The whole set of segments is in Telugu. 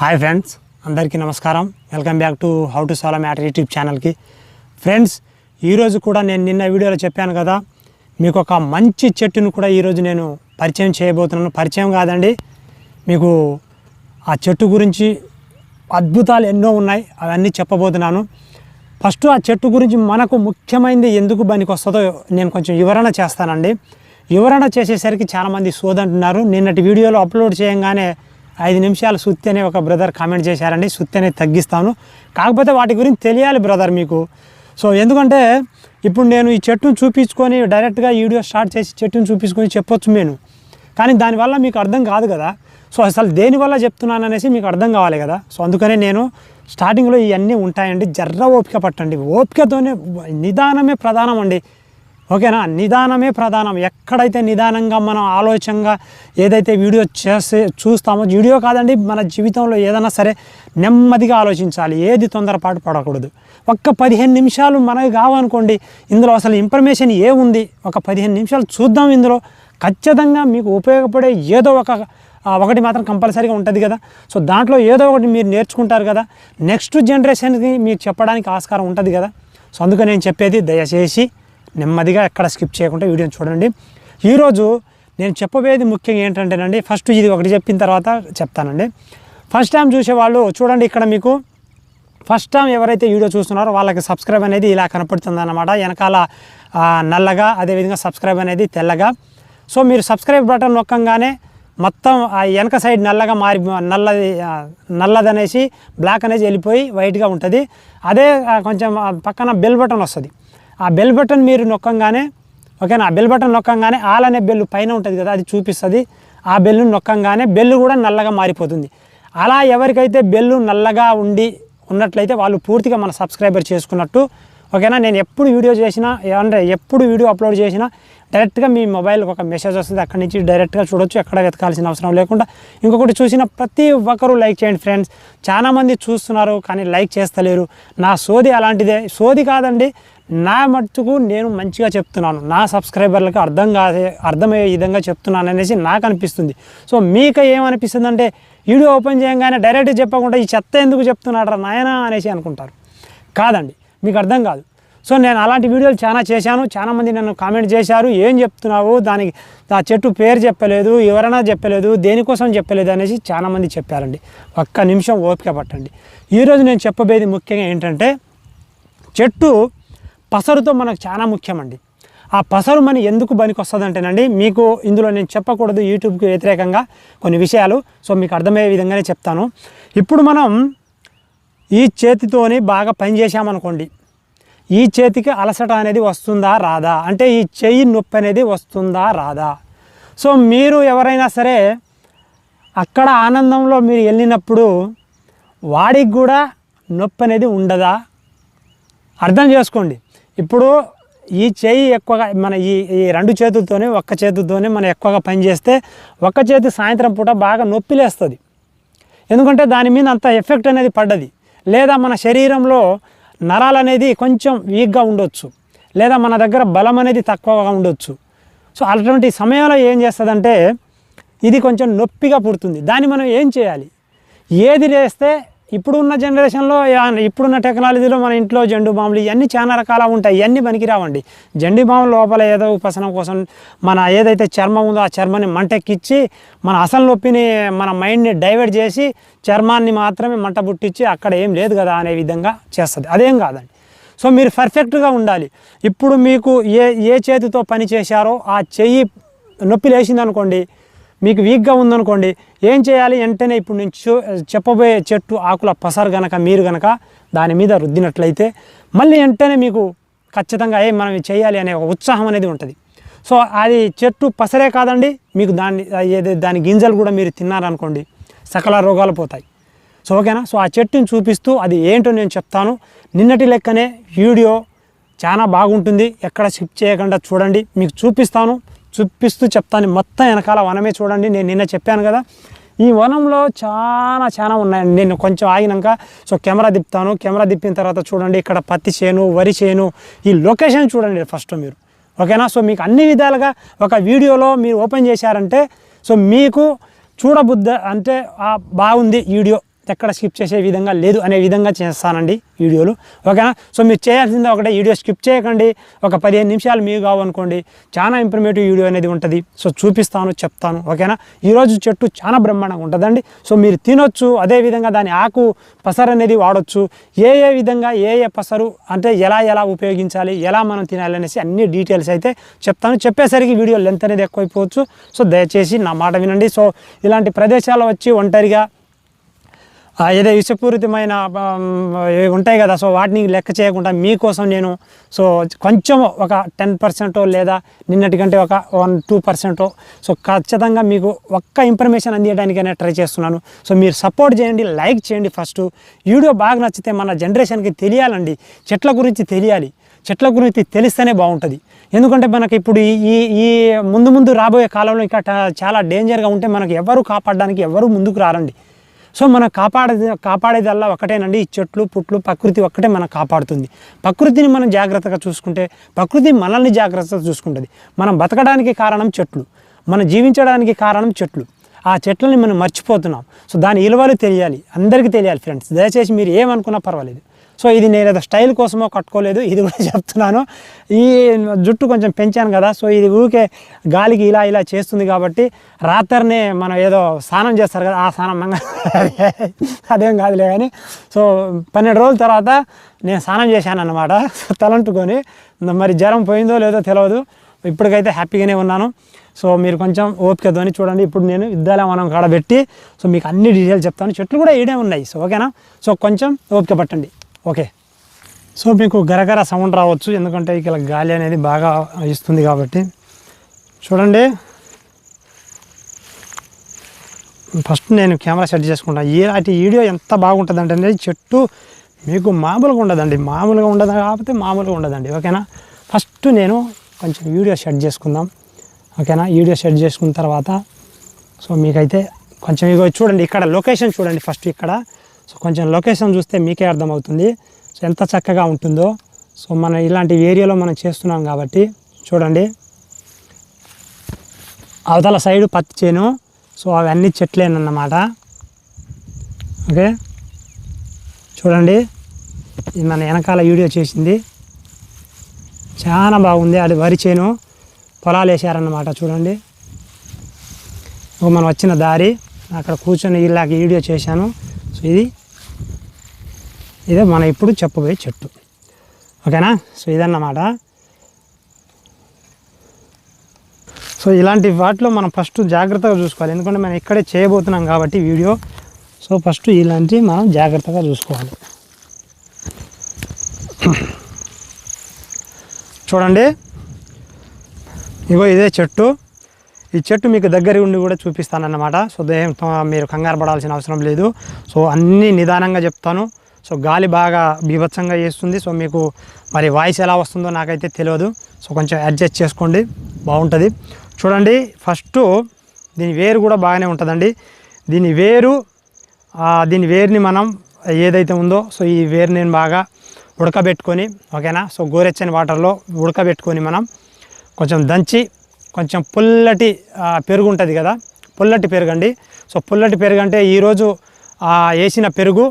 హాయ్ ఫ్రెండ్స్ అందరికీ నమస్కారం. Welcome back to how to solve matter YouTube ఛానల్కి ఫ్రెండ్స్ ఈరోజు కూడా నేను నిన్న వీడియోలో చెప్పాను కదా మీకు ఒక మంచి చెట్టును కూడా ఈరోజు నేను పరిచయం చేయబోతున్నాను. పరిచయం కాదండి మీకు ఆ చెట్టు గురించి అద్భుతాలు ఎన్నో ఉన్నాయి అవన్నీ చెప్పబోతున్నాను. ఫస్ట్ ఆ చెట్టు గురించి మనకు ముఖ్యమైనది ఎందుకు పనికి వస్తుందో నేను కొంచెం వివరణ చేస్తానండి. వివరణ చేసేసరికి చాలామంది సోదంటున్నారు. నిన్నటి వీడియోలో అప్లోడ్ చేయంగానే ఐదు నిమిషాలు సుత్తి అనే ఒక బ్రదర్ కామెంట్ చేశారండి సుత్తి అనేది తగ్గిస్తాను. కాకపోతే వాటి గురించి తెలియాలి బ్రదర్ మీకు. సో ఎందుకంటే ఇప్పుడు నేను ఈ చెట్టును చూపించుకొని డైరెక్ట్గా వీడియో స్టార్ట్ చేసి చెట్టును చూపించుకొని చెప్పొచ్చు నేను. కానీ దానివల్ల మీకు అర్థం కాదు కదా. సో అసలు దేనివల్ల చెప్తున్నాను అనేసి మీకు అర్థం కావాలి కదా. సో అందుకనే నేను స్టార్టింగ్లో ఇవన్నీ ఉంటాయండి. జర్ర ఓపిక పట్టండి. ఓపికతోనే నిదానమే ప్రధానం అండి. ఓకేనా? నిదానమే ప్రధానం. ఎక్కడైతే నిదానంగా మనం ఆలోచనగా ఏదైతే వీడియో చేస్తే చూస్తామో వీడియో కాదండి మన జీవితంలో ఏదైనా సరే నెమ్మదిగా ఆలోచించాలి. ఏది తొందరపాటు పడకూడదు. ఒక్క పదిహేను నిమిషాలు మనకి కావనుకోండి ఇందులో అసలు ఇన్ఫర్మేషన్ ఏముంది ఒక పదిహేను నిమిషాలు చూద్దాం ఇందులో. ఖచ్చితంగా మీకు ఉపయోగపడే ఏదో ఒక ఒకటి మాత్రం కంపల్సరీగా ఉంటుంది కదా. సో దాంట్లో ఏదో ఒకటి మీరు నేర్చుకుంటారు కదా. నెక్స్ట్ జనరేషన్కి మీరు చెప్పడానికి ఆస్కారం ఉంటుంది కదా. సో అందుకని నేను చెప్పేది దయచేసి నెమ్మదిగా ఎక్కడ స్కిప్ చేయకుండా వీడియోని చూడండి. ఈరోజు నేను చెప్పబోయేది ముఖ్యంగా ఏంటంటేనండి ఫస్ట్ ఇది ఒకటి చెప్పిన తర్వాత చెప్తానండి. ఫస్ట్ టైం చూసేవాళ్ళు చూడండి ఇక్కడ మీకు. ఫస్ట్ టైం ఎవరైతే వీడియో చూస్తున్నారో వాళ్ళకి సబ్స్క్రైబ్ అనేది ఇలా కనపడుతుంది అనమాట వెనకాల నల్లగా అదేవిధంగా సబ్స్క్రైబ్ అనేది తెల్లగా. సో మీరు సబ్స్క్రైబ్ బటన్ నొక్కంగానే మొత్తం ఆ వెనక సైడ్ నల్లగా మారి నల్లది నల్లదనేసి నల్లది అనేసి బ్లాక్ అనేది వెళ్ళిపోయి వైట్గా ఉంటుంది. అదే కొంచెం పక్కన బెల్ బటన్ వస్తుంది. ఆ బెల్ బటన్ మీరు నొక్కంగానే ఓకేనా ఆ బెల్ బటన్ నొక్కంగానే ఆల్ అనే బెల్ పైన ఉంటుంది కదా అది చూపిస్తుంది. ఆ బెల్లు నొక్కంగానే బెల్లు కూడా నల్లగా మారిపోతుంది. అలా ఎవరికైతే బెల్లు నల్లగా ఉండి ఉన్నట్లయితే వాళ్ళు పూర్తిగా మన సబ్స్క్రైబర్ చేసుకున్నట్టు ఓకేనా నేను ఎప్పుడు వీడియో చేసినా అంటే ఎప్పుడు వీడియో అప్లోడ్ చేసినా డైరెక్ట్గా మీ మొబైల్కి ఒక మెసేజ్ వస్తుంది అక్కడి నుంచి డైరెక్ట్గా చూడొచ్చు ఎక్కడ వెతకాల్సిన అవసరం లేకుండా. ఇంకొకటి చూసిన ప్రతి ఒక్కరూ లైక్ చేయండి ఫ్రెండ్స్. చాలామంది చూస్తున్నారు కానీ లైక్ చేస్తలేరు. నా సోది అలాంటిదే. సోది కాదండి నా మట్టుకు నేను మంచిగా చెప్తున్నాను. నా సబ్స్క్రైబర్లకు అర్థం కాదే అర్థమయ్యే విధంగా చెప్తున్నాను అనేసి నాకు అనిపిస్తుంది. సో మీకు ఏమనిపిస్తుంది అంటే వీడియో ఓపెన్ చేయగానే డైరెక్ట్ చెప్పకుండా ఈ చెత్త ఎందుకు చెప్తున్నాడు రా నాయనా అనేసి అనుకుంటారు. కాదండి మీకు అర్థం కాదు. సో నేను అలాంటి వీడియోలు చాలా చేశాను. చాలామంది నన్ను కామెంట్ చేశారు. ఏం చెప్తున్నావు? దానికి ఆ చెట్టు పేరు చెప్పలేదు ఎవరైనా చెప్పలేదు దేనికోసం చెప్పలేదు అనేసి చాలామంది చెప్పారండి. ఒక్క నిమిషం ఓపిక పట్టండి. ఈరోజు నేను చెప్పబోయేది ముఖ్యంగా ఏంటంటే చెట్టు పసరుతో మనకు చాలా ముఖ్యమండి. ఆ పసరు మని ఎందుకు పనికి వస్తుందంటేనండి మీకు ఇందులో నేను చెప్పకూడదు యూట్యూబ్కి వ్యతిరేకంగా కొన్ని విషయాలు. సో మీకు అర్థమయ్యే విధంగానే చెప్తాను. ఇప్పుడు మనం ఈ చేతితోని బాగా పని చేశామనుకోండి ఈ చేతికి అలసట అనేది వస్తుందా రాదా? అంటే ఈ చెయ్యి నొప్పి అనేది వస్తుందా రాదా? సో మీరు ఎవరైనా సరే అక్కడ ఆనందంలో మీరు వెళ్ళినప్పుడు వాడికి కూడా నొప్పి అనేది ఉండదా? అర్థం చేసుకోండి. ఇప్పుడు ఈ చేయి ఎక్కువగా మన ఈ ఈ రెండు చేతులతోనే ఒక్క చేతులతోనే మనం ఎక్కువగా పని చేస్తే ఒక్క చేతి సాయంత్రం పూట బాగా నొప్పి లేస్తుంది. ఎందుకంటే దాని మీద అంత ఎఫెక్ట్ అనేది పడ్డది. లేదా మన శరీరంలో నరాలు అనేది కొంచెం వీక్గా ఉండొచ్చు. లేదా మన దగ్గర బలం అనేది తక్కువగా ఉండొచ్చు. సో అటువంటి సమయంలో ఏం చేస్తుందంటే ఇది కొంచెం నొప్పిగా పుడుతుంది. దాన్ని మనం ఏం చేయాలి? ఏది చేస్తే ఇప్పుడున్న జనరేషన్లో ఇప్పుడున్న టెక్నాలజీలో మన ఇంట్లో జెండు బాంబులు ఇవన్నీ చాలా రకాల ఉంటాయి. ఇవన్నీ పనికిరావండి. జెండు బాంబులు లోపల ఏదో ఉపశనం కోసం మన ఏదైతే చర్మం ఉందో ఆ చర్మాన్ని మంటెక్కిచ్చి మన అసలు నొప్పిని మన మైండ్ని డైవర్ట్ చేసి చర్మాన్ని మాత్రమే మంట పుట్టించి అక్కడ ఏం లేదు కదా అనే విధంగా చేస్తుంది. అదేం కాదండి. సో మీరు పర్ఫెక్ట్గా ఉండాలి. ఇప్పుడు మీకు ఏ ఏ చేతితో పని చేశారో ఆ చెయ్యి నొప్పి లేచింది అనుకోండి మీకు వీక్గా ఉందనుకోండి ఏం చేయాలి? వెంటనే ఇప్పుడు నేను చెప్పబోయే చెట్టు ఆకుల పసరు గనక మీరు గనక దాని మీద రుద్దినట్లయితే మళ్ళీ వెంటనే మీకు ఖచ్చితంగా ఏ మనం చేయాలి అనే ఒక ఉత్సాహం అనేది ఉంటుంది. సో అది చెట్టు పసరే కాదండి మీకు దాన్ని ఏది దాని గింజలు కూడా మీరు తిన్నారనుకోండి సకల రోగాలు పోతాయి. సో ఓకేనా? సో ఆ చెట్టుని చూపిస్తూ అది ఏంటో నేను చెప్తాను. నిన్నటి లెక్కనే వీడియో చాలా బాగుంటుంది. ఎక్కడ స్కిప్ చేయకుండా చూడండి. మీకు చూపిస్తాను. చూపిస్తూ చెప్తాను. మొత్తం వెనకాల వనమే చూడండి. నేను నిన్న చెప్పాను కదా ఈ వనంలో చాలా చాలా ఉన్నాయండి. నేను కొంచెం ఆగినాక సో కెమెరా తిప్పుతాను కెమెరా తిప్పిన తర్వాత చూడండి. ఇక్కడ పత్తి చేను వరి చేను ఈ లొకేషన్ చూడండి ఫస్ట్ మీరు. ఓకేనా? సో మీకు అన్ని విధాలుగా ఒక వీడియోలో మీరు ఓపెన్ చేశారంటే సో మీకు చూడబుద్ధ అంటే బాగుంది వీడియో. ఎక్కడ స్కిప్ చేసే విధంగా లేదు అనే విధంగా చేస్తానండి వీడియోలు. ఓకేనా? సో మీరు చేయాల్సింది ఒకటే వీడియో స్కిప్ చేయకండి. ఒక పదిహేను నిమిషాలు మీకు కావనుకోండి చాలా ఇంప్రమేటివ్ వీడియో అనేది ఉంటుంది. సో చూపిస్తాను చెప్తాను. ఓకేనా? ఈరోజు చెట్టు చాలా బ్రహ్మాండంగా ఉంటుందండి. సో మీరు తినొచ్చు అదేవిధంగా దాని ఆకు పసరు అనేది వాడొచ్చు. ఏ ఏ విధంగా ఏ ఏ పసరు అంటే ఎలా ఎలా ఉపయోగించాలి ఎలా మనం తినాలి అనేసి అన్ని డీటెయిల్స్ అయితే చెప్తాను. చెప్పేసరికి వీడియో లెంత్ అనేది ఎక్కువైపోవచ్చు. సో దయచేసి నా మాట వినండి. సో ఇలాంటి ప్రదేశాలు వచ్చి ఒంటరిగా ఏదో విషపూరితమైన ఉంటాయి కదా సో వాటిని లెక్క చేయకుండా మీకోసం నేను సో కొంచెం ఒక టెన్ పర్సెంటో లేదా నిన్నటి కంటే ఒక వన్ టూ పర్సెంటో సో ఖచ్చితంగా మీకు ఒక్క ఇన్ఫర్మేషన్ అందించడానికైనా ట్రై చేస్తున్నాను. సో మీరు సపోర్ట్ చేయండి లైక్ చేయండి ఫస్ట్. వీడియో బాగా నచ్చితే మన జనరేషన్కి తెలియాలండి చెట్ల గురించి తెలియాలి. చెట్ల గురించి తెలిస్తేనే బాగుంటుంది. ఎందుకంటే మనకి ఇప్పుడు ఈ ఈ- ముందు ముందు రాబోయే కాలంలో ఇంకా చాలా డేంజర్గా ఉంటే మనకు ఎవరు కాపాడడానికి ఎవరు ముందుకు రారండి. సో మనం కాపాడేది కాపాడేదల్లా ఒకటేనండి. ఈ చెట్లు పుట్లు ప్రకృతి ఒక్కటే మనం కాపాడుతుంది. ప్రకృతిని మనం జాగ్రత్తగా చూసుకుంటే ప్రకృతి మనల్ని జాగ్రత్తగా చూసుకుంటుంది. మనం బతకడానికి కారణం చెట్లు. మనం జీవించడానికి కారణం చెట్లు. ఆ చెట్లని మనం మర్చిపోతున్నాం. సో దాని విలువలు తెలియాలి. అందరికీ తెలియాలి ఫ్రెండ్స్. దయచేసి మీరు ఏమనుకున్నా పర్వాలేదు. సో ఇది నేను ఏదో స్టైల్ కోసమో కట్టుకోలేదు ఇది కూడా చెప్తున్నాను. ఈ జుట్టు కొంచెం పెంచాను కదా సో ఇది ఊరికే గాలికి ఇలా ఇలా చేస్తుంది కాబట్టి రాత్రినే మనం ఏదో స్నానం చేస్తారు కదా ఆ స్నానం అదేం కాదులే కానీ. సో పన్నెండు రోజుల తర్వాత నేను స్నానం చేశాను అనమాట తలంటుకొని. మరి జ్వరం పోయిందో లేదో తెలియదు ఇప్పటికైతే హ్యాపీగానే ఉన్నాను. సో మీరు కొంచెం ఓపికతోని చూడండి ఇప్పుడు నేను విద్యాలయం కాడ పెట్టి సో మీకు అన్ని డీటెయిల్స్ చెప్తాను చెట్లు కూడా ఈడే ఉన్నాయి సో ఓకేనా? సో కొంచెం ఓపిక పట్టండి. ఓకే. సో మీకు గరగర సౌండ్ రావచ్చు. ఎందుకంటే ఇక్కడ గాలి అనేది బాగా ఇస్తుంది కాబట్టి. చూడండి. ఫస్ట్ నేను కెమెరా సెట్ చేసుకుంటాను ఇలాంటి వీడియో ఎంత బాగుంటుంది అంటే చెట్టు మీకు మామూలుగా ఉండదండి. మామూలుగా ఉండదు కాకపోతే మామూలుగా ఉండదండి. ఓకేనా? ఫస్ట్ నేను కొంచెం వీడియో సెట్ చేసుకుందాం. ఓకేనా? వీడియో సెట్ చేసుకున్న తర్వాత సో మీకైతే కొంచెం ఇగో చూడండి. ఇక్కడ లొకేషన్ చూడండి ఫస్ట్ ఇక్కడ. సో కొంచెం లొకేషన్ చూస్తే మీకే అర్థమవుతుంది. సో ఎంత చక్కగా ఉంటుందో. సో మన ఇలాంటి ఏరియాలో మనం చేస్తున్నాం కాబట్టి చూడండి. అవతల సైడ్ పత్తి చేను. సో అవన్నీ చెట్లేనన్నమాట. ఓకే. చూడండి. ఇది మన వెనకాల వీడియో చేసింది. చాలా బాగుంది. అది వరి చేను. పొలాలు వేసారన్నమాట చూడండి. మనం వచ్చిన దారి. అక్కడ కూర్చొని ఇలాగ వీడియో చేశాను. సో ఇది ఇదే మనం ఇప్పుడు చెప్పబోయే చెట్టు. ఓకేనా? సో ఇదన్నమాట. సో ఇలాంటి వాటిలో మనం ఫస్ట్ జాగ్రత్తగా చూసుకోవాలి. ఎందుకంటే మనం ఇక్కడే చేయబోతున్నాం కాబట్టి వీడియో. సో ఫస్ట్ ఇలాంటివి మనం జాగ్రత్తగా చూసుకోవాలి. చూడండి. ఇగో ఇదే చెట్టు. ఈ చెట్టు మీకు దగ్గర ఉండి కూడా చూపిస్తానన్నమాట. సో దేహం మీరు కంగారు పడాల్సిన అవసరం లేదు. సో అన్నీ నిదానంగా చెప్తాను. సో గాలి బాగా బీభత్సంగా చేస్తుంది. సో మీకు మరి వాయిస్ ఎలా వస్తుందో నాకైతే తెలియదు. సో కొంచెం అడ్జస్ట్ చేసుకోండి. బాగుంటుంది. చూడండి ఫస్ట్ దీని వేరు కూడా బాగానే ఉంటుందండి. దీని వేరు దీని వేరుని మనం ఏదైతే ఉందో సో ఈ వేరు నేను బాగా ఉడకబెట్టుకొని ఓకేనా? సో గోరెచ్చని వాటర్లో ఉడకబెట్టుకొని మనం కొంచెం దంచి కొంచెం పుల్లటి పెరుగు ఉంటుంది కదా? పుల్లటి పెరుగు అండి సో పుల్లటి పెరుగు అంటే ఈరోజు వేసిన పెరుగు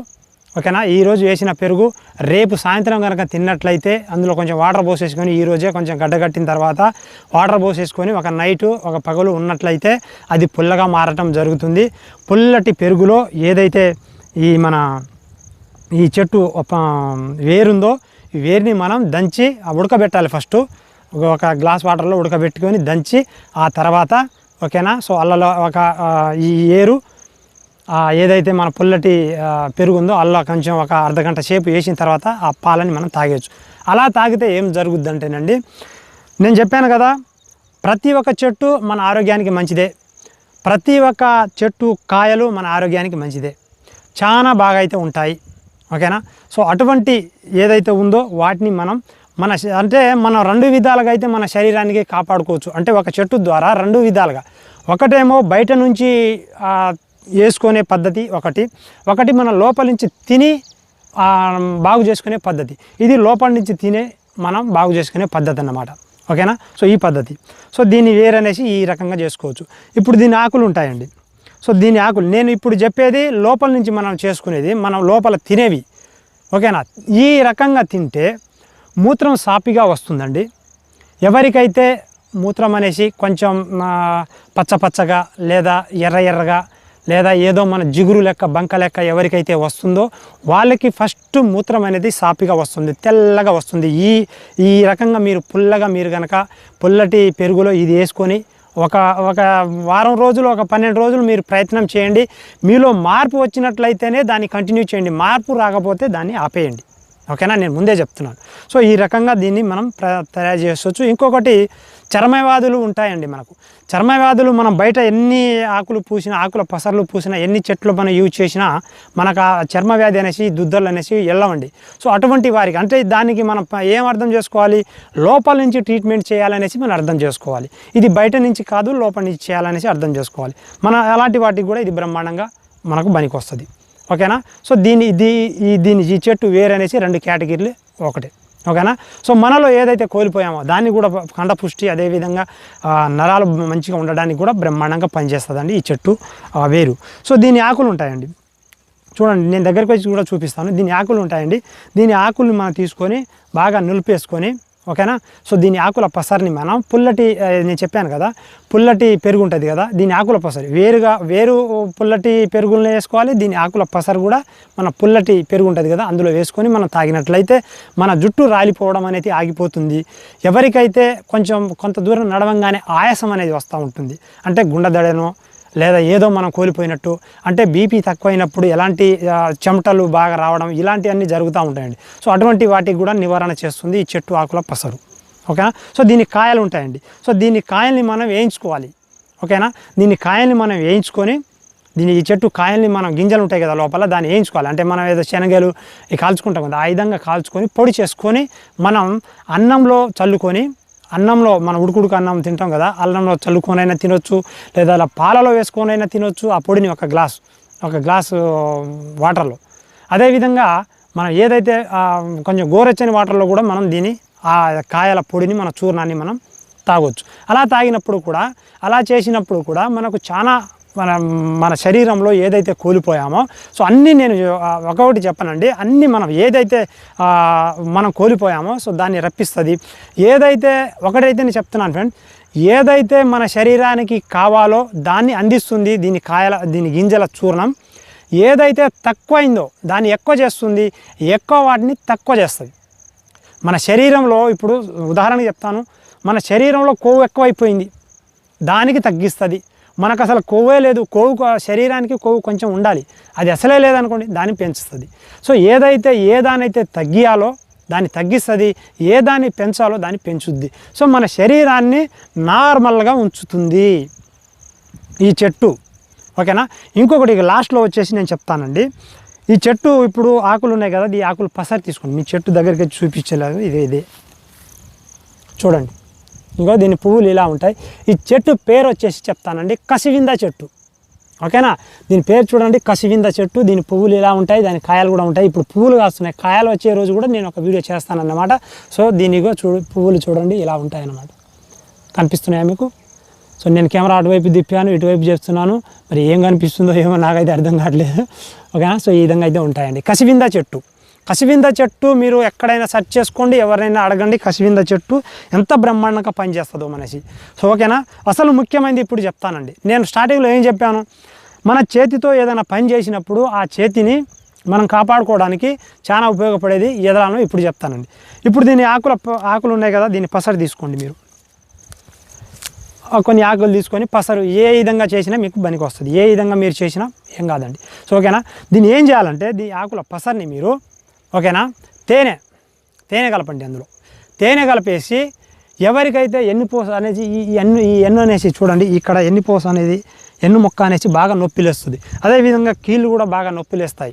ఓకేనా? ఈరోజు వేసిన పెరుగు రేపు సాయంత్రం కనుక తిన్నట్లయితే అందులో కొంచెం వాటర్ పోసేసుకొని ఈరోజే కొంచెం గడ్డగట్టిన తర్వాత వాటర్ పోసేసుకొని ఒక నైట్ ఒక పగలు ఉన్నట్లయితే అది పుల్లగా మారటం జరుగుతుంది. పుల్లటి పెరుగులో ఏదైతే ఈ మన ఈ చెట్టు ఒక వేరుందో ఈ వేరుని మనం దంచి ఉడకబెట్టాలి ఫస్ట్. ఒక- గ్లాస్ వాటర్లో ఉడకబెట్టుకొని దంచి ఆ తర్వాత ఓకేనా? సో అల్లలో ఒక ఈ ఏరు ఏదైతే మన పుల్లటి పెరుగుందో పెరుగు అల్లా కొంచెం ఒక అర్ధ గంట సేపు వేసిన తర్వాత ఆ పాలని మనం తాగేయచ్చు. అలా తాగితే ఏం జరుగుద్ది అంటేనండి నేను చెప్పాను కదా ప్రతి ఒక్క చెట్టు మన ఆరోగ్యానికి మంచిదే. ప్రతి ఒక్క చెట్టు కాయలు మన ఆరోగ్యానికి మంచిదే. చాలా బాగా అయితే ఉంటాయి. ఓకేనా? సో అటువంటి ఏదైతే ఉందో వాటిని మనం మన అంటే మనం రెండు విధాలుగా అయితే మన శరీరానికి కాపాడుకోవచ్చు. అంటే ఒక చెట్టు ద్వారా రెండు విధాలుగా. ఒకటేమో బయట నుంచి వేసుకునే పద్ధతి ఒకటి. ఒకటి మన లోపల నుంచి తిని బాగు చేసుకునే పద్ధతి. ఇది లోపల నుంచి తినే మనం బాగు చేసుకునే పద్ధతి అన్నమాట. ఓకేనా? సో ఈ పద్ధతి. సో దీన్ని వేరనేసి ఈ రకంగా చేసుకోవచ్చు. ఇప్పుడు దీని ఆకులు ఉంటాయండి. సో దీని ఆకులు. నేను ఇప్పుడు చెప్పేది లోపల నుంచి మనం చేసుకునేది మనం లోపల తినేవి. ఓకేనా? ఈ రకంగా తింటే మూత్రం సాపిగా వస్తుందండి. ఎవరికైతే మూత్రం అనేసి కొంచెం పచ్చ పచ్చగా లేదా ఎర్ర ఎర్రగా లేదా ఏదో మన జిగురు లెక్క బంక లెక్క ఎవరికైతే వస్తుందో వాళ్ళకి ఫస్ట్ మూత్రం అనేది సాపిగా వస్తుంది తెల్లగా వస్తుంది. ఈ ఈ రకంగా మీరు పుల్లగా మీరు కనుక పుల్లటి పెరుగులో ఇది వేసుకొని ఒక ఒక వారం రోజులు ఒక పన్నెండు రోజులు మీరు ప్రయత్నం చేయండి. మీలో మార్పు వచ్చినట్లయితేనే దాన్ని కంటిన్యూ చేయండి. మార్పు రాకపోతే దాన్ని ఆపేయండి. ఓకేనా? నేను ముందే చెప్తున్నాను. సో ఈ రకంగా దీన్ని మనం ప్ర తయారు చేసుకోవచ్చు. ఇంకొకటి చర్మవ్యాధులు ఉంటాయండి మనకు. చర్మవ్యాధులు మనం బయట ఎన్ని ఆకులు పూసినా ఆకుల పసర్లు పూసినా ఎన్ని చెట్లు మనం యూజ్ చేసినా మనకు ఆ చర్మవ్యాధి అనేసి దుద్దలు అనేసి వెళ్ళవండి సో అటువంటి వారికి అంటే దానికి మనం ఏం అర్థం చేసుకోవాలి? లోపల నుంచి ట్రీట్మెంట్ చేయాలనేసి మనం అర్థం చేసుకోవాలి. ఇది బయట నుంచి కాదు లోపల నుంచి చేయాలనేసి అర్థం చేసుకోవాలి. మన అలాంటి వాటికి కూడా ఇది బ్రహ్మాండంగా మనకు పనికి వస్తుంది. ఓకేనా? సో దీని ఇది దీని ఈ చెట్టు వేరు అనేసి రెండు కేటగిరీలు ఒకటే. ఓకేనా? సో మనలో ఏదైతే కోల్పోయామో దాన్ని కూడా కండపుష్టి అదేవిధంగా నరాలు మంచిగా ఉండడానికి కూడా బ్రహ్మాండంగా పనిచేస్తుందండి ఈ చెట్టు ఆ, వేరు. సో దీని ఆకులు ఉంటాయండి. చూడండి నేను దగ్గరికి వచ్చి కూడా చూపిస్తాను. దీని ఆకులు ఉంటాయండి. దీని ఆకులు మనం తీసుకొని బాగా నులిపేసుకొని ఓకేనా? సో దీని ఆకుల పసరిని మనం పుల్లటి నేను చెప్పాను కదా పుల్లటి పెరుగు ఉంటుంది కదా దీని ఆకుల పసరి. వేరుగా వేరు పుల్లటి పెరుగులను వేసుకోవాలి దీని ఆకుల పసరు కూడా మన పుల్లటి పెరుగు ఉంటుంది కదా అందులో వేసుకొని మనం తాగినట్లయితే మన జుట్టు రాలిపోవడం అనేది ఆగిపోతుంది. ఎవరికైతే కొంచెం కొంత దూరం నడవంగానే ఆయాసం అనేది వస్తూ ఉంటుంది. అంటే గుండెదడనో లేదా ఏదో మనం కోల్పోయినట్టు అంటే బీపీ తక్కువైనప్పుడు ఎలాంటి చెమటలు బాగా రావడం ఇలాంటివన్నీ జరుగుతూ ఉంటాయండి. సో అటువంటి వాటికి కూడా నివారణ చేస్తుంది ఈ చెట్టు ఆకుల పసరు. ఓకేనా? సో దీని కాయలు ఉంటాయండి. సో దీని కాయల్ని మనం వేయించుకోవాలి. ఓకేనా? దీని కాయల్ని మనం వేయించుకొని దీని ఈ చెట్టు కాయల్ని మనం గింజలు ఉంటాయి కదా లోపల దాన్ని వేయించుకోవాలి. అంటే మనం ఏదో శనగలు కాల్చుకుంటాం కదా ఆ విధంగా కాల్చుకొని పొడి చేసుకొని మనం అన్నంలో చల్లుకొని అన్నంలో మన ఉడుకుడుకు అన్నం తింటాం కదా అన్నంలో చల్లుకొనైనా తినొచ్చు లేదా అలా పాలలో వేసుకొనైనా తినొచ్చు ఆ పొడిని ఒక గ్లాస్ ఒక గ్లాసు వాటర్లో. అదేవిధంగా మనం ఏదైతే కొంచెం గోరెచ్చని వాటర్లో కూడా మనం దీని ఆ కాయల పొడిని మన చూర్ణాన్ని మనం తాగొచ్చు. అలా తాగినప్పుడు కూడా అలా చేసినప్పుడు కూడా మనకు చాలా మన మన శరీరంలో ఏదైతే కోల్పోయామో సో అన్నీ నేను ఒకటి చెప్పనండి. అన్నీ మనం ఏదైతే మనం కోల్పోయామో సో దాన్ని రప్పిస్తుంది. ఏదైతే ఒకటైతే నేను చెప్తున్నాను ఫ్రెండ్ ఏదైతే మన శరీరానికి కావాలో దాన్ని అందిస్తుంది దీని కాయల దీని గింజల చూర్ణం ఏదైతే తక్కువైందో దాన్ని ఎక్కువ చేస్తుంది ఎక్కువ వాటిని తక్కువ చేస్తుంది. మన శరీరంలో ఇప్పుడు ఉదాహరణకి చెప్తాను మన శరీరంలో కొవ్వు ఎక్కువైపోయింది దానికి తగ్గిస్తుంది. మనకు అసలు కొవ్వే లేదు. కొవ్వు శరీరానికి కొవ్వు కొంచెం ఉండాలి. అది అసలే లేదనుకోండి దాన్ని పెంచుతుంది. సో ఏదైతే ఏ దానైతే తగ్గియాలో దాన్ని తగ్గిస్తుంది ఏ దాన్ని పెంచాలో దాన్ని పెంచుద్ది. సో మన శరీరాన్ని నార్మల్గా ఉంచుతుంది. ఈ చెట్టు ఓకేనా? ఇంకొకటి ఇక లాస్ట్లో వచ్చేసి నేను చెప్తానండి. ఈ చెట్టు ఇప్పుడు ఆకులు ఉన్నాయి కదా ఈ ఆకులు పసరు తీసుకోండి. మీ చెట్టు దగ్గరికి వచ్చి చూపించలేదు ఇదే ఇదే. చూడండి. ఇంకో దీని పువ్వులు ఇలా ఉంటాయి. ఈ చెట్టు పేరు వచ్చేసి చెప్తానండి కసివింద చెట్టు. ఓకేనా? దీని పేరు చూడండి కసివింద చెట్టు దీని పువ్వులు ఇలా ఉంటాయి దాని కాయలు కూడా ఉంటాయి. ఇప్పుడు పువ్వులు కాస్తున్నాయి కాయలు వచ్చే రోజు కూడా నేను ఒక వీడియో చేస్తానన్నమాట. సో దీనిగో చూడు పువ్వులు చూడండి ఇలా ఉంటాయి అన్నమాట కనిపిస్తున్నాయా మీకు? సో నేను కెమెరా అటువైపు తిప్పాను ఇటువైపు చేస్తున్నాను. మరి ఏం కనిపిస్తుందో ఏమో నాకైతే అర్థం కావట్లేదు. ఓకేనా? సో ఈ విధంగా అయితే ఉంటాయండి. కసివింద చెట్టు. కసివింద చెట్టు మీరు ఎక్కడైనా సెర్చ్ చేసుకోండి ఎవరైనా అడగండి కసివింద చెట్టు ఎంత బ్రహ్మాండంగా పనిచేస్తుందో మనిషి. సో ఓకేనా? అసలు ముఖ్యమైనది ఇప్పుడు చెప్తానండి. నేను స్టార్టింగ్లో ఏం చెప్పాను? మన చేతితో ఏదైనా పని చేసినప్పుడు ఆ చేతిని మనం కాపాడుకోవడానికి చాలా ఉపయోగపడేది ఎదలాను ఇప్పుడు చెప్తానండి. ఇప్పుడు దీని ఆకుల ఆకులు ఉన్నాయి కదా దీన్ని పసరు తీసుకోండి మీరు. కొన్ని ఆకులు తీసుకొని పసరు ఏ విధంగా చేసినా మీకు పనికి వస్తుంది ఏ విధంగా మీరు చేసినా ఏం కాదండి. సో ఓకేనా? దీన్ని ఏం చేయాలంటే దీని ఆకుల పసర్ని మీరు ఓకేనా? తేనె. తేనె కలపండి అందులో. తేనె కలిపేసి ఎవరికైతే ఎన్నుపూస అనేది ఈ ఈ ఎన్ను ఈ ఎన్ను అనేసి చూడండి ఇక్కడ ఎన్ని పూస అనేది ఎన్ను మొక్క అనేసి బాగా నొప్పిలేస్తుంది అదేవిధంగా కీళ్ళు కూడా బాగా నొప్పిలేస్తాయి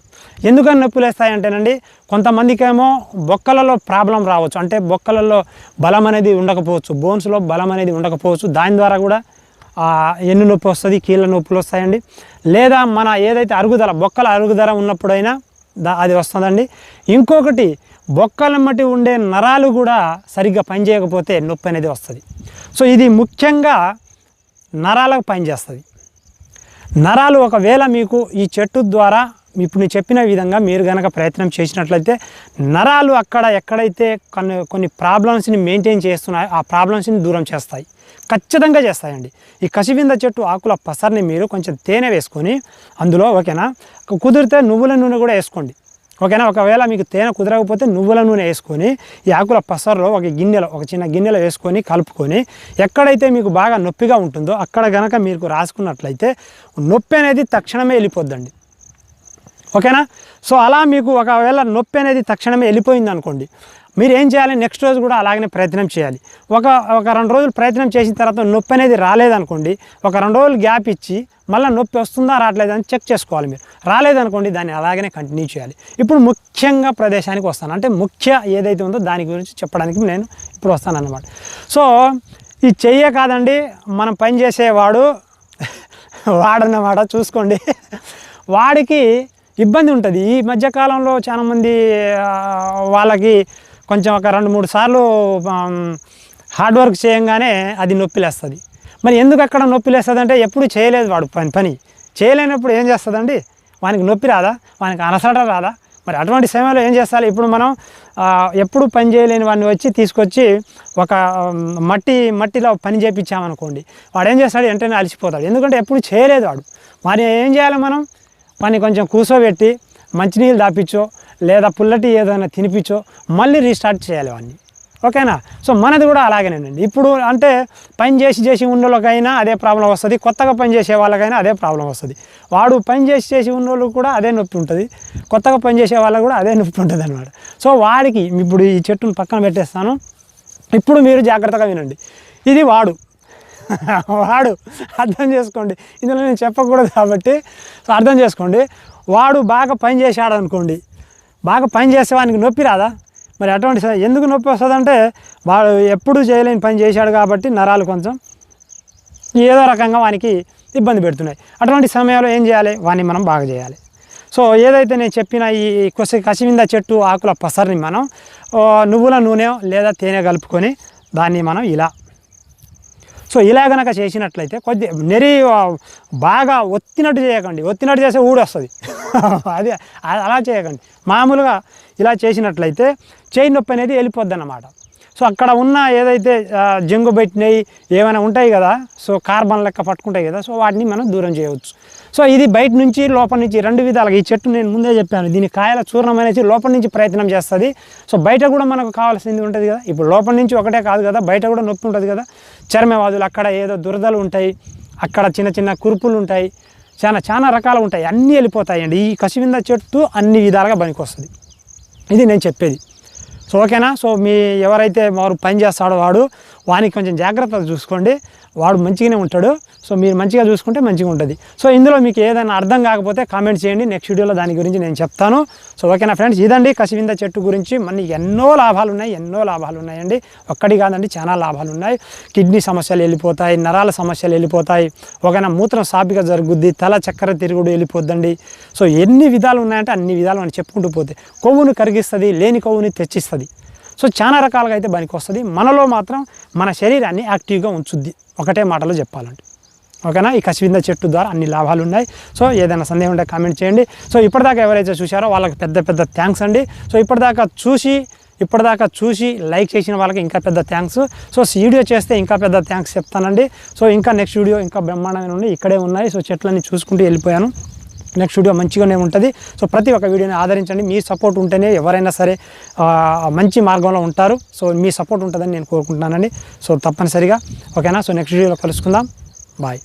ఎందుకని నొప్పిలేస్తాయి అంటేనండి కొంతమందికేమో బొక్కలలో ప్రాబ్లం రావచ్చు. అంటే బొక్కలలో బలం అనేది ఉండకపోవచ్చు. బోన్స్లో బలం అనేది ఉండకపోవచ్చు. దాని ద్వారా కూడా ఎన్ను నొప్పి వస్తుంది కీళ్ళ నొప్పులు వస్తాయండి. లేదా మన ఏదైతే అరుగుదల బొక్కల అరుగుదల ఉన్నప్పుడైనా అది వస్తుందండి. ఇంకొకటి బొక్కలమ్మటి ఉండే నరాలు కూడా సరిగ్గా పనిచేయకపోతే నొప్పి అనేది వస్తుంది. సో ఇది ముఖ్యంగా నరాలకు పనిచేస్తుంది. నరాలు ఒకవేళ మీకు ఈ చెట్టు ద్వారా ఇప్పుడు నేను చెప్పిన విధంగా మీరు కనుక ప్రయత్నం చేసినట్లయితే నరాలు అక్కడ ఎక్కడైతే కొన్ని కొన్ని ప్రాబ్లమ్స్ని మెయింటైన్ చేస్తున్నాయో ఆ ప్రాబ్లమ్స్ని దూరం చేస్తాయి. ఖచ్చితంగా చేస్తాయండి. ఈ కసివింద చెట్టు ఆకుల పసర్ని మీరు కొంచెం తేనె వేసుకొని అందులో ఓకేనా కుదిరితే నువ్వుల నూనె కూడా వేసుకోండి. ఓకేనా ఒకవేళ మీకు తేనె కుదరకపోతే నువ్వుల నూనె వేసుకొని ఈ ఆకుల పసర్లో ఒక గిన్నెలో ఒక చిన్న గిన్నెలో వేసుకొని కలుపుకొని ఎక్కడైతే మీకు బాగా నొప్పిగా ఉంటుందో అక్కడ గనక మీకు రాసుకున్నట్లయితే నొప్పి అనేది తక్షణమే వెళ్ళిపోద్దండి. ఓకేనా సో అలా మీకు ఒకవేళ నొప్పి అనేది తక్షణమే వెళ్ళిపోయింది అనుకోండి మీరు ఏం చేయాలి? నెక్స్ట్ రోజు కూడా అలాగనే ప్రయత్నం చేయాలి. ఒక ఒక రెండు రోజులు ప్రయత్నం చేసిన తర్వాత నొప్పి అనేది రాలేదనుకోండి ఒక రెండు రోజులు గ్యాప్ ఇచ్చి మళ్ళీ నొప్పి వస్తుందా రావట్లేదా అని చెక్ చేసుకోవాలి మీరు. రాలేదనుకోండి దాన్ని అలాగనే కంటిన్యూ చేయాలి. ఇప్పుడు ముఖ్యంగా ప్రదేశానికి వస్తాను. అంటే ముఖ్య ఏదైతే ఉందో దాని గురించి చెప్పడానికి నేను ఇప్పుడు వస్తాను అన్నమాట సో ఈ చెయ్యే కాదండి మనం పని చేసేవాడు వాడన్నమాట చూసుకోండి. వాడికి ఇబ్బంది ఉంటుంది. ఈ మధ్యకాలంలో చాలామంది వాళ్ళకి కొంచెం ఒక రెండు మూడు సార్లు హార్డ్ వర్క్ చేయంగానే అది నొప్పిలేస్తుంది. మరి ఎందుకు అక్కడ నొప్పిలేస్తుంది అంటే ఎప్పుడు చేయలేదు వాడు పని పని. చేయలేనప్పుడు ఏం చేస్తుందండి? వానికి నొప్పి రాదా? వానికి అలసట రాదా? మరి అటువంటి సమయంలో ఏం చేస్తారు ఇప్పుడు మనం ఎప్పుడు పని చేయలేని వాడిని వచ్చి తీసుకొచ్చి ఒక మట్టి మట్టిలో పని చేయించామనుకోండి వాడు ఏం చేస్తాడు? వెంటనే అలసిపోతాడు. ఎందుకంటే ఎప్పుడు చేయలేదు వాడు. మరి ఏం చేయాలి మనం? వాడిని కొంచెం కూర్చోబెట్టి మంచినీళ్ళు దాపించో లేదా పుల్లటి ఏదైనా తినిపించో మళ్ళీ రీస్టార్ట్ చేయాలి వాడిని. ఓకేనా? సో మనది కూడా అలాగేనండి ఇప్పుడు అంటే పని చేసి చేసి ఉన్నోళ్ళకైనా అదే ప్రాబ్లం వస్తుంది. కొత్తగా పని చేసే వాళ్ళకైనా అదే ప్రాబ్లం వస్తుంది. వాడు పని చేసి చేసి ఉన్నోళ్ళకి కూడా అదే నొప్పి ఉంటుంది. కొత్తగా పని చేసే వాళ్ళకి కూడా అదే నొప్పి ఉంటుంది అనమాట సో వాడికి ఇప్పుడు ఈ చెట్టును పక్కన పెట్టేస్తాను. ఇప్పుడు మీరు జాగ్రత్తగా వినండి. ఇది వాడు. వాడు అర్థం చేసుకోండి. ఇందులో నేను చెప్పకూడదు కాబట్టి సో అర్థం చేసుకోండి. వాడు బాగా పని చేశాడు అనుకోండి బాగా పని చేసేవానికి నొప్పి రాదా? మరి అటువంటి ఎందుకు నొప్పి వస్తుందంటే వాడు ఎప్పుడు చేయలేని పని చేశాడు కాబట్టి నరాలు కొంచెం ఏదో రకంగా వానికి ఇబ్బంది పెడుతున్నాయి. అటువంటి సమయంలో ఏం చేయాలి? వాడిని మనం బాగా చేయాలి. సో ఏదైతే నేను చెప్పిన ఈ కొసి కసివింద చెట్టు ఆకుల పసరిని మనం నువ్వుల నూనె లేదా తేనె కలుపుకొని దాన్ని మనం ఇలా సో ఇలా కనుక చేసినట్లయితే కొద్ది నెరి బాగా ఒత్తినట్టు చేయకండి. ఒత్తినట్టు చేస్తే ఊడొస్తుంది. అది అలా చేయకండి. మామూలుగా ఇలా చేసినట్లయితే చేయి నొప్పి అనేది వెళ్ళిపోద్ది అన్నమాట సో అక్కడ ఉన్న ఏదైతే జంగు పెట్టినవి ఏమైనా ఉంటాయి కదా సో కార్బన్ లెక్క పట్టుకుంటాయి కదా సో వాటిని మనం దూరం చేయవచ్చు. సో ఇది బయట నుంచి లోపల నుంచి రెండు విధాలుగా ఈ చెట్టు నేను ముందే చెప్పాను. దీని కాయల చూర్ణం అనేది లోపల నుంచి ప్రయత్నం చేస్తుంది. సో బయట కూడా మనకు కావాల్సింది ఉంటుంది కదా. ఇప్పుడు లోపల నుంచి ఒకటే కాదు కదా బయట కూడా నొప్పి ఉంటుంది కదా. చర్మవాదులు అక్కడ ఏదో దురదలు ఉంటాయి. అక్కడ చిన్న చిన్న కురుపులు ఉంటాయి. చాలా చాలా రకాలు ఉంటాయి. అన్నీ వెళ్ళిపోతాయండి. ఈ కసివింద చెట్టు అన్ని విధాలుగా పనికొస్తుంది ఇది నేను చెప్పేది. సో ఓకేనా సో మీ ఎవరైతే వారు పని చేస్తాడో వాడు వానికి కొంచెం జాగ్రత్తలు చూసుకోండి. వాడు మంచిగానే ఉంటాడు. సో మీరు మంచిగా చూసుకుంటే మంచిగా ఉంటుంది. సో ఇందులో మీకు ఏదైనా అర్థం కాకపోతే కామెంట్ చేయండి. నెక్స్ట్ వీడియోలో దాని గురించి నేను చెప్తాను. సో ఓకేనా ఫ్రెండ్స్? ఇదండి కసివింద చెట్టు గురించి. మన ఎన్నో లాభాలు ఉన్నాయి ఎన్నో లాభాలు ఉన్నాయండి. ఒక్కటి కాదండి చాలా లాభాలు ఉన్నాయి. కిడ్నీ సమస్యలు వెళ్ళిపోతాయి నరాల సమస్యలు వెళ్ళిపోతాయి. ఒకనా మూత్రం సాపిగా జరుగుద్ది తల చక్కెర తిరుగుడు వెళ్ళిపోద్దండి. సో ఎన్ని విధాలు ఉన్నాయంటే అన్ని విధాలు అని చెప్పుకుంటూ పోతే కొవ్వును కరిగిస్తుంది లేని కొవ్వుని తెచ్చిస్తుంది. సో చాలా రకాలుగా అయితే పనికి వస్తుంది. మనలో మాత్రం మన శరీరాన్ని యాక్టివ్గా ఉంచుద్ది. ఒకటే మాటలో చెప్పాలంటే. ఓకేనా? ఈ కసివింద చెట్టు ద్వారా అన్ని లాభాలు ఉన్నాయి సో ఏదైనా సందేహం ఉంటే కామెంట్ చేయండి. సో ఇప్పటిదాకా ఎవరైతే చూశారో వాళ్ళకి పెద్ద పెద్ద థ్యాంక్స్ అండి. సో ఇప్పటిదాకా చూసి ఇప్పటిదాకా చూసి లైక్ చేసిన వాళ్ళకి ఇంకా పెద్ద థ్యాంక్స్. సో వీడియో చేస్తే ఇంకా పెద్ద థ్యాంక్స్ చెప్తానండి. సో ఇంకా నెక్స్ట్ వీడియో ఇంకా బ్రహ్మాండమైన ఉన్నాయి. ఇక్కడే ఉన్నాయి. సో చెట్లన్నీ చూసుకుంటూ వెళ్ళిపోయాను. నెక్స్ట్ వీడియో మంచిగానే ఉంటుంది. సో ప్రతి ఒక్క వీడియోని ఆదరించండి. మీ సపోర్ట్ ఉంటేనే ఎవరైనా సరే మంచి మార్గంలో ఉంటారు. సో మీ సపోర్ట్ ఉంటుందని నేను కోరుకుంటున్నానండి. సో తప్పనిసరిగా. ఓకేనా సో నెక్స్ట్ వీడియోలో కలుసుకుందాం. బాయ్